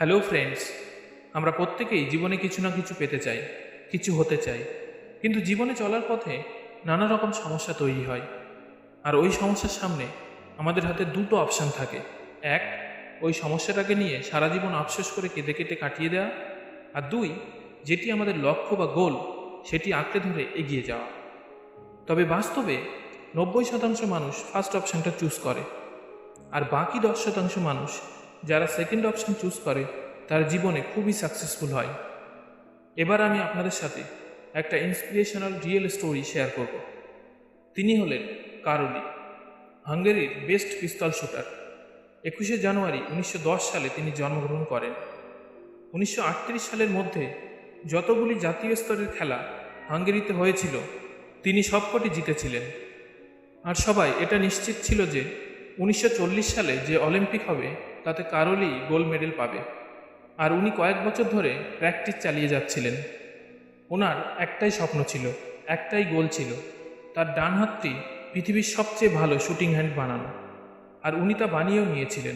Hello friends আমরা প্রত্যেকেই জীবনে কিছু না কিছু পেতে চাই, কিছু হতে চাই। কিন্তু জীবনে চলার পথে নানা রকম সমস্যা তৈরি হয়। আর ওই সমস্যার সামনে আমাদের হাতে দুটো অপশান থাকে। এক, ওই সমস্যাটাকে নিয়ে সারা জীবন আফসোস করে কেঁদে কেটে কাটিয়ে দেওয়া। আর দুই, যেটি আমাদের লক্ষ্য বা গোল সেটি আঁকড়ে ধরে এগিয়ে যাওয়া। তবে বাস্তবে নব্বই শতাংশ মানুষ ফার্স্ট অপশানটা চুজ করে। আর বাকি দশ শতাংশ মানুষ যারা সেকেন্ড অপশন চুজ করে, তার জীবনে খুবই সাকসেসফুল হয়। এবার আমি আপনাদের সাথে একটা ইন্সপিরেশনাল রিয়েল স্টোরি শেয়ার করব। তিনি হলেন কারোলি, হাঙ্গেরির বেস্ট পিস্তল শুটার একুশে জানুয়ারি উনিশশো দশ সালে তিনি জন্মগ্রহণ করেন। উনিশশো আটত্রিশ সালের মধ্যে যতগুলি জাতীয় স্তরের খেলা হাঙ্গেরিতে হয়েছিল, তিনি সবকটি জিতেছিলেন। আর সবাই এটা নিশ্চিত ছিল যে উনিশশো চল্লিশ সালে যে অলিম্পিক হবে তাতে কারোলি গোল্ড মেডেল পাবে। আর উনি কয়েক বছর ধরে প্র্যাকটিস চালিয়ে যাচ্ছিলেন। ওনার একটাই স্বপ্ন ছিল, একটাই গোল ছিল, তার ডান হাতটি পৃথিবীর সবচেয়ে ভালো শুটিং হ্যান্ড বানানো। আর উনি তা বানিয়েও নিয়েছিলেন।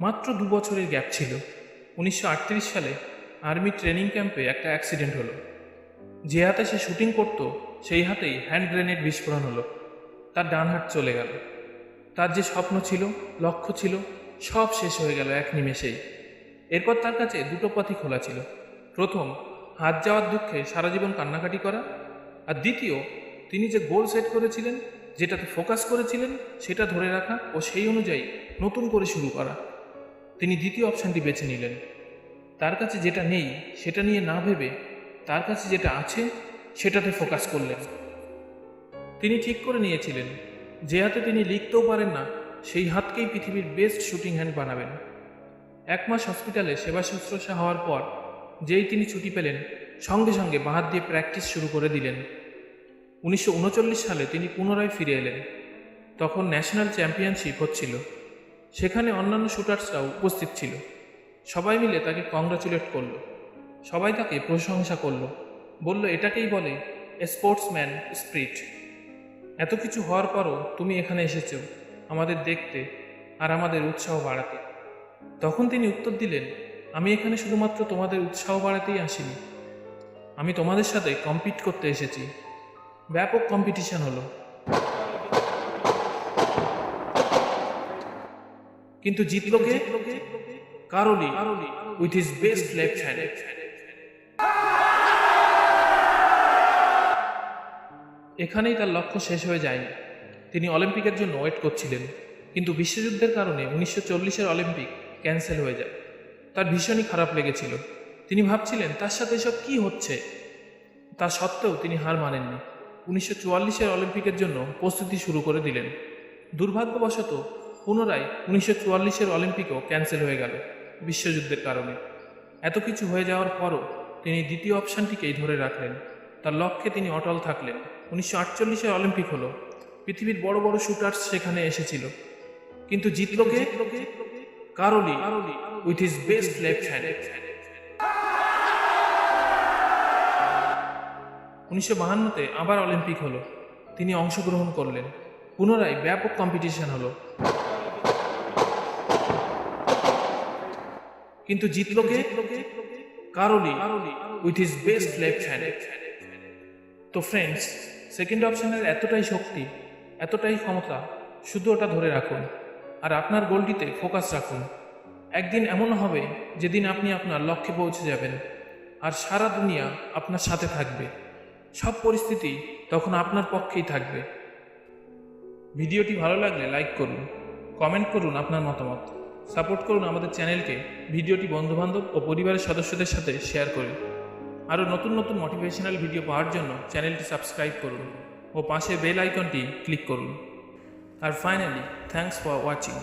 মাত্র দু বছরের গ্যাপ ছিল। উনিশশো আটত্রিশ সালে আর্মি ট্রেনিং ক্যাম্পে একটা অ্যাক্সিডেন্ট হলো। যে হাতে সে শুটিং করত, সেই হাতেই হ্যান্ড গ্রেনেড বিস্ফোরণ হলো। তার ডান হাত চলে গেল। তার যে স্বপ্ন ছিল, লক্ষ্য ছিল সব শেষ হয়ে গেল এক নিমেষেই। এরপর তার কাছে দুটো পথই খোলা ছিল। প্রথম, হাত যাওয়ার দুঃখে সারা জীবন কান্নাকাটি করা, আর দ্বিতীয়, তিনি যে গোল সেট করেছিলেন, যেটাতে ফোকাস করেছিলেন, সেটা ধরে রাখা ও সেই অনুযায়ী নতুন করে শুরু করা। তিনি দ্বিতীয় অপশানটি বেছে নিলেন। তার কাছে যেটা নেই, সেটা নিয়ে না ভেবে তার কাছে যেটা আছে, সেটাতে ফোকাস করলেন। তিনি ঠিক করে নিয়েছিলেন, যে হাতে তিনি লিখতেও পারেন না সেই হাতকেই পৃথিবীর বেস্ট শুটিং হ্যান্ড বানাবেন। এক মাস হসপিটালে সেবা শুশ্রূষা হওয়ার পর যেই তিনি ছুটি পেলেন, সঙ্গে সঙ্গে বাহাত দিয়ে প্র্যাকটিস শুরু করে দিলেন। উনিশশো উনচল্লিশ সালে তিনি পুনরায় ফিরে এলেন। তখন ন্যাশনাল চ্যাম্পিয়নশিপ হচ্ছিল। সেখানে অন্যান্য শুটার্সরাও উপস্থিত ছিল। সবাই মিলে তাকে কংগ্রাচুলেট করল। সবাই তাকে প্রশংসা করল। বলল, এটাকেই বলে স্পোর্টসম্যান স্প্রিট এত কিছু হওয়ার পরও তুমি এখানে এসেছ। আমাদের দেখতে আর আমাদের উৎসাহ বাড়াতে। তখন তিনি উত্তর দিলেন, আমি এখানে শুধুমাত্র তোমাদের উৎসাহ বাড়াতেই আসিনি। আমি তোমাদের সাথে কম্পিট করতে এসেছি। ব্যাপক কম্পিটিশন হলো। কিন্তু জিতলো কে? Karoly with his best left hand এখানেই তার লক্ষ্য শেষ হয়ে যায়নি। তিনি অলিম্পিকের জন্য ওয়েট করছিলেন। কিন্তু বিশ্বযুদ্ধের কারণে উনিশশো চল্লিশের অলিম্পিক ক্যান্সেল হয়ে যায়। তার ভীষণই খারাপ লেগেছিল। তিনি ভাবছিলেন, তার সাথে এসব কি হচ্ছে? তা সত্ত্বেও তিনি হার মানেননি। উনিশশো চুয়াল্লিশের অলিম্পিকের জন্য প্রস্তুতি শুরু করে দিলেন। দুর্ভাগ্যবশত পুনরায় উনিশশো চুয়াল্লিশের অলিম্পিকও ক্যান্সেল হয়ে গেল বিশ্বযুদ্ধের কারণে। এত কিছু হয়ে যাওয়ার পরও তিনি দ্বিতীয় অপশানটিকেই ধরে রাখলেন। তার লক্ষ্যে তিনি অটল থাকলেন। উনিশশো আটচল্লিশের অলিম্পিক হলো পৃথিবীর বড় বড় শুটার্স সেখানে এসেছিল। কিন্তু জিতল কে? Karoly with his best left hand উনিশশো বাহান্নতে আবার অলিম্পিক হলো। তিনি অংশগ্রহণ করলেন। পুনরায় ব্যাপক কম্পিটিশন হলো। কিন্তু জিতল কে? Karoly with his best left hand তো ফ্রেন্ডস সেকেন্ড অপশনের এতটাই শক্তি এতটাই ক্ষমতা, শুধু ওটা ধরে রাখুন। আর আপনার গোলটিতে ফোকাস রাখুন। একদিন এমন হবে যেদিন আপনি আপনার লক্ষ্যে পৌঁছে যাবেন। আর সারা দুনিয়া আপনার সাথে থাকবে। সব পরিস্থিতি তখন আপনার পক্ষেই থাকবে। ভিডিওটি ভালো লাগলে লাইক করুন, কমেন্ট করুন আপনার মতামত। সাপোর্ট করুন আমাদের চ্যানেলকে, ভিডিওটি বন্ধুবান্ধব ও পরিবারের সদস্যদের সাথে শেয়ার করুন। আরও নতুন নতুন মোটিভেশনাল ভিডিও পাওয়ার জন্য চ্যানেলটি সাবস্ক্রাইব করুন। ও পাশে বেল আইকনটি ক্লিক করুন। আর ফাইনালি থ্যাংকস ফর ওয়াচিং